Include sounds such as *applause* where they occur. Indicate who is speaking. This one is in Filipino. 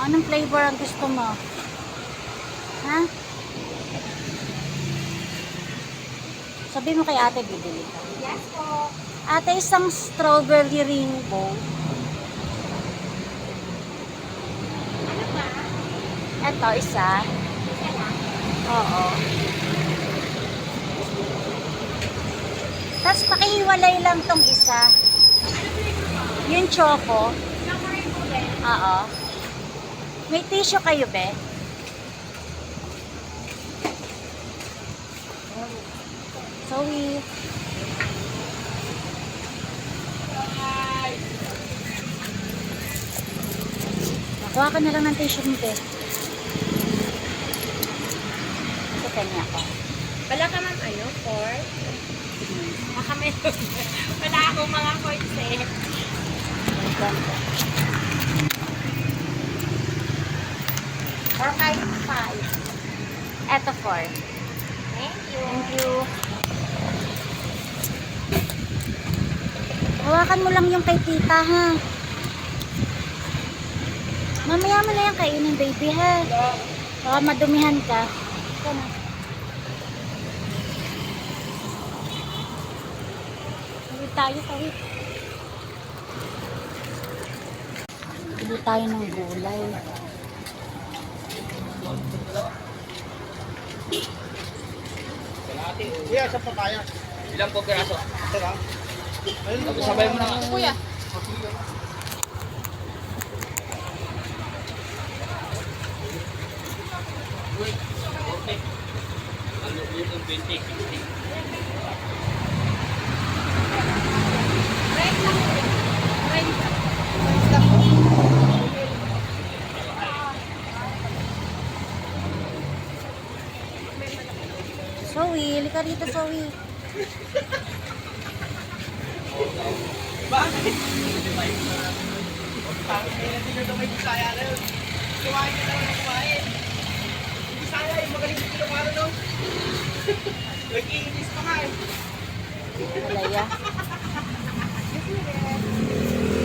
Speaker 1: Anong flavor ang gusto mo? Ha? Sabi mo kay ate, bibili ka.
Speaker 2: Yes po.
Speaker 1: Ate, isang strawberry rainbow.
Speaker 2: Ano ba?
Speaker 1: Ito, isa.
Speaker 2: Isa lang.
Speaker 1: Oo. Tapos pakihiwalay lang tong isa. Yung choco.
Speaker 2: Choco rainbow din.
Speaker 1: Oo. May tissue kayo, be? Sorry. Nakuha ka na lang ng tissue mo, be. Ito kanya ko.
Speaker 2: Wala ka man ano, for? Baka meron. *laughs* Wala akong mga coins eh.
Speaker 1: Ganito.
Speaker 2: Or kahit five.
Speaker 1: Eto, four.
Speaker 2: Thank you.
Speaker 1: Thank you. Hawakan mo lang yung kay tita, ha? Mamaya mo na yung kainin, baby, ha? Baka madumihan ka. Ito na. Tawid tayo, tawid. Tayo ng gulay.
Speaker 3: Kuya, sa papaya.
Speaker 4: Ilang po piraso?
Speaker 3: Tara. Ayun,
Speaker 4: Sabay mo na nga.
Speaker 2: Kuya.
Speaker 4: Ano yun yung 20,
Speaker 1: Zoe, halika rito, Zoe.
Speaker 3: Hindi nyo may Bisaya na yun. Kumain ka naman ng kumain. Bisaya, yung magaling sa Pilipano no? *laughs* Nag-iinis pa nga eh.
Speaker 1: Malaya. *laughs*